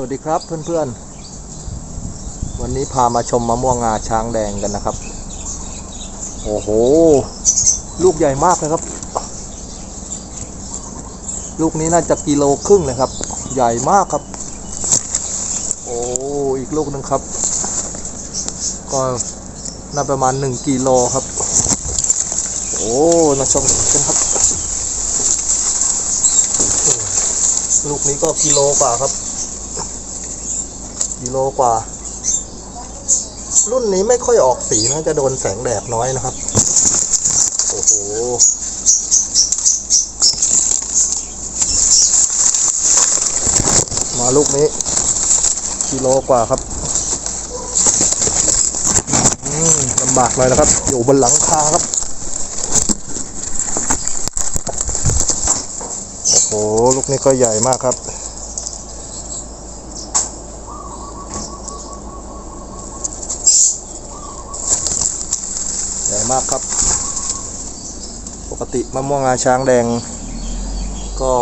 สวัสดีครับเพื่อนๆ วันนี้พามาชมมะม่วงงาช้างแดงกันนะครับ โอ้โห ลูกใหญ่มากเลยครับ ลูกนี้น่าจะกิโลครึ่งเลยครับ ใหญ่มากครับ โอ้อีกลูกหนึ่งครับ ก็น่าประมาณหนึ่งกิโลครับ โอ้มาชมกันครับ ลูกนี้ก็กิโลกว่าครับ กิโลกว่า รุ่นนี้ไม่ค่อยออกสีนะจะโดนแสงแดดน้อยนะครับ โอ้โหมาลูกนี้ กิโลกว่าครับอืมลำบากเลยนะครับ อยู่บนหลังคาครับ โอ้โห ลูกนี้ก็ใหญ่มากครับ ใหญ่ มากครับ ปกติมะม่วงงาช้างแดง ก็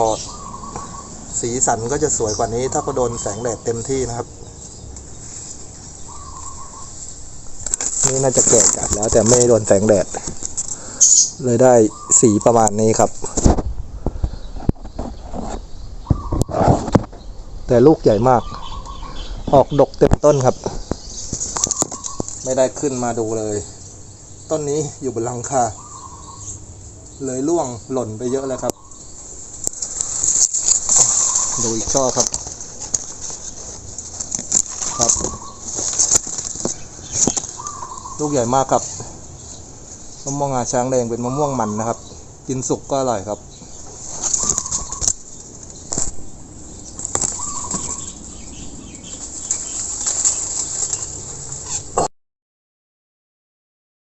สีสันก็จะสวยกว่านี้ ถ้าก็โดนแสงแดดเต็มที่นะครับ นี่น่าจะแก่จัดแล้วแต่ไม่โดนแสงแดด เลยได้สีประมาณนี้ครับ แต่ลูกใหญ่มาก ออกดกเต็มต้นครับ ไม่ได้ขึ้นมาดูเลย ต้นนี้อยู่บนหลังคา เลยล่วงหล่นไปเยอะแล้วครับ ดูอีกช่อครับ ครับ ลูกใหญ่มากครับ มะม่วงงาช้างแดงเป็นมะม่วงมันนะครับ กินสุกก็อร่อยครับ